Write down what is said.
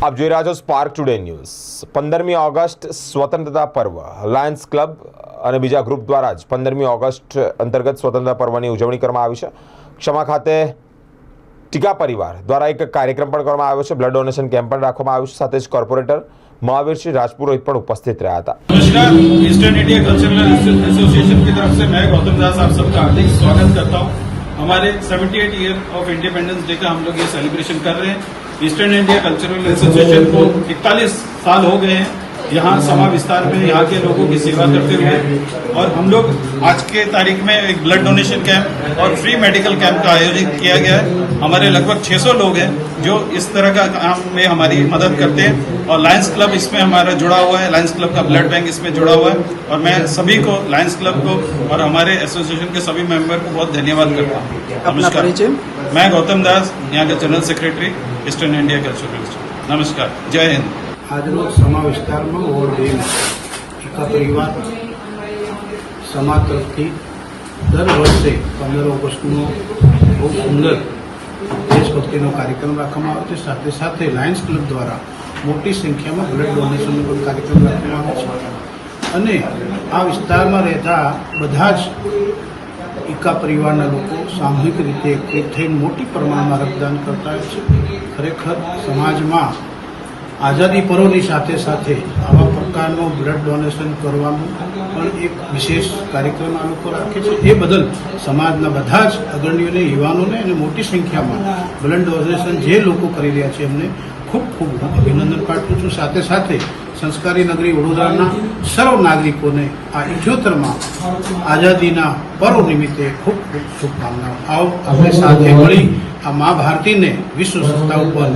આપ જોઈ રહ્યા છો સ્પાર્ક ટુડે ન્યૂઝ પંદરમી ઓગસ્ટ સ્વતંત્રતા પર્વ લાયન્સ ક્લબ અને બીજા ગ્રુપ દ્વારા જ પંદરમી ઓગસ્ટ અંતર્ગત સ્વતંત્રતા પર્વની ઉજવણી કરવામાં આવી છે ક્ષમા ખાતે ટીકા પરિવાર દ્વારા એક કાર્યક્રમ પણ કરવામાં આવ્યો છે બ્લડ ડોનેશન કેમ્પ પણ રાખવામાં આવ્યો છે સાથે જ કોર્પોરેટર મહાવીરસિંહ રાજપુરોહિત પણ ઉપસ્થિત રહ્યા હતા नमस्कार ईस्टर्न इंडिया कल्चरल एसोसिएशन की तरफ से मैं गौतम दास आप सबका हार्दिक स्वागत करता हूं हमारे 78 ईयर ऑफ इंडिपेंडेंस डे का हम लोग ये सेलिब्रेशन कर रहे हैं ईस्टर्न इंडिया कल्चरल एसोसिएशन को 41 साल हो गए हैं। यहाँ समा विस्तार में यहाँ के लोगों की सेवा करते हुए। और हम लोग आज के तारीख में एक ब्लड डोनेशन कैंप और फ्री मेडिकल कैंप का आयोजित किया गया है। हमारे लगभग 600 लोग हैं जो इस तरह का काम में हमारी मदद करते हैं। और लायंस क्लब इसमें हमारा जुड़ा हुआ है। लायंस क्लब का ब्लड बैंक इसमें जुड़ा हुआ है। और मैं सभी को लायंस क्लब को और हमारे एसोसिएशन के सभी मेंबर को बहुत धन्यवाद करता हूँ। नमस्कार। मैं गौतम दास यहाँ के general secretary eastern India cultural નમસ્કાર જય હિન્દ આજનો સમા વિસ્તારમાં ઓલ ડે એકા પરિવાર સમા તરફથી દર વર્ષે પંદર ઓગસ્ટનો બહુ સુંદર દેશભક્તિનો કાર્યક્રમ રાખવામાં આવે છે. સાથે સાથે લાયન્સ ક્લબ દ્વારા મોટી સંખ્યામાં બ્લડ ડોનેશનનો પણ કાર્યક્રમ રાખવામાં આવે છે. અને આ વિસ્તારમાં રહેતા બધા જ એકા પરિવારના લોકો સામૂહિક રીતે એકઠી થઈને મોટી પ્રમાણમાં રક્તદાન કરતા હોય છે. ખરેખર સમાજમાં આઝાદી પર્વની સાથે સાથે આવા પ્રકારનું બ્લડ ડોનેશન કરવાનું પણ એક વિશેષ કાર્યક્રમ આ લોકો રાખે છે. એ બદલ સમાજના બધા જ અગ્રણીઓને યુવાનોને અને મોટી સંખ્યામાં બ્લડ ડોનેશન જે લોકો કરી રહ્યા છે એમને ખૂબ ખૂબ અભિનંદન પાઠવું છું. સાથે સાથે સંસ્કારી નગરી વડોદરાના સર્વ નાગરિકોને આ ઇઠ્યોતરમાં આઝાદીના પર્વ નિમિત્તે ખૂબ ખૂબ શુભકામનાઓ. આવો આપણે સાથે મળી આ મા ભારતીને વિશ્વ સત્તા ઉપર